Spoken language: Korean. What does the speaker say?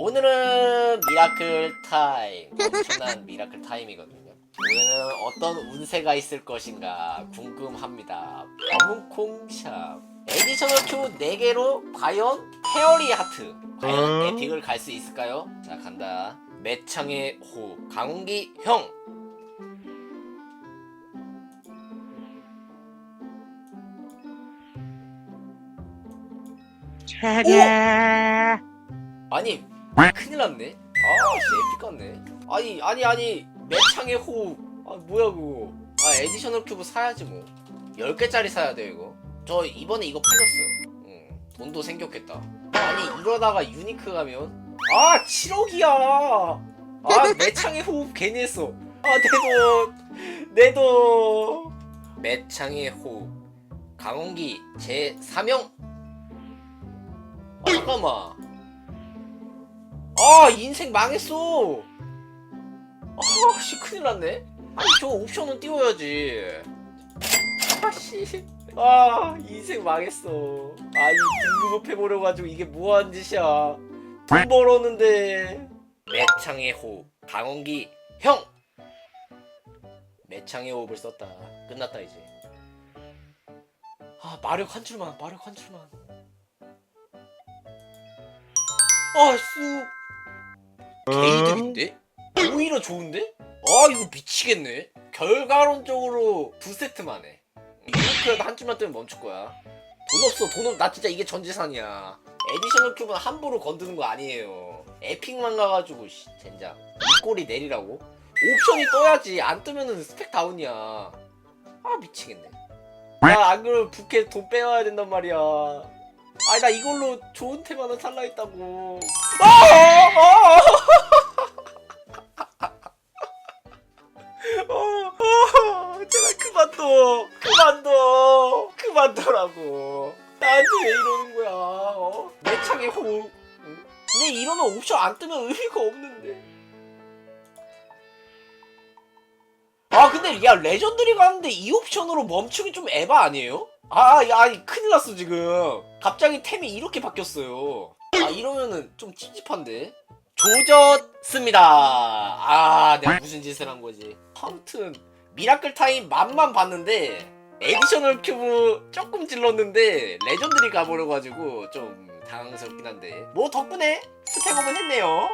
오늘은 미라클 타임. 엄청난 미라클 타임이거든요. 오늘은 어떤 운세가 있을 것인가 궁금합니다. 검은콩샵. 에디셔널 큐 4개로 과연 페어리 하트. 과연 음. 에픽을 갈 수 있을까요? 자 간다. 매창의 호흡 강기 형. 차가. 아니 큰일 났네. 아 씨 에픽 같네. 아니 아니 아니 매창의 호흡 아 뭐야 그거. 아 에디셔널 큐브 사야지 뭐. 10개짜리 사야 돼 이거. 저 이번에 이거 팔렸어요. 응 돈도 생겼겠다. 아니 이러다가 유니크 가면? 아 7억이야. 아 매창의 호흡 괜히 했어. 아내돈내 돈. 매창의 호흡 강원기 제 3형. 아 잠깐만 아 인생 망했어. 아씨 큰일 났네. 아니 저 옵션은 띄워야지. 아씨. 아 인생 망했어. 아니 등급업 해보려 가지고 이게 뭐하는 짓이야. 돈 벌었는데. 매창의 호흡 강원기 형. 매창의 호흡을 썼다. 끝났다 이제. 아 마력 한 줄만 마력 한 줄만. 아쑥 개이득인데? 오히려 좋은데? 아 이거 미치겠네. 결과론적으로 두 세트만 해 이렇게라도 한 줄만 뜨면 멈출 거야. 돈 없어 돈 없... 나 진짜 이게 전재산이야. 에디셔널 큐브는 함부로 건드는 거 아니에요. 에픽만 가가지고 씨, 젠장. 이 꼴이 내리라고? 옵션이 떠야지. 안 뜨면은 스펙 다운이야. 아 미치겠네. 야안 그러면 부캐 돈 빼와야 된단 말이야. 아니 나 이걸로 좋은 템 하나 살라 했다고. 아! 아! 어, 그만둬 그만둬 그만둬라고 나한테 왜 이러는 거야 어? 내 창에 호흡 응? 이러면 옵션 안 뜨면 의미가 없는데 아 근데 야 레전드리 가는데 이 옵션으로 멈추기 좀 에바 아니에요? 아야 큰일 났어 지금 갑자기 템이 이렇게 바뀌었어요 아 이러면은 좀 찝찝한데 조졌습니다. 아, 내가 무슨 짓을 한 거지. 아무튼 미라클 타임 맛만 봤는데 에디셔널 큐브 조금 질렀는데 레전드리 가버려 가지고 좀 당황스럽긴 한데 뭐 덕분에 스펙업은 했네요.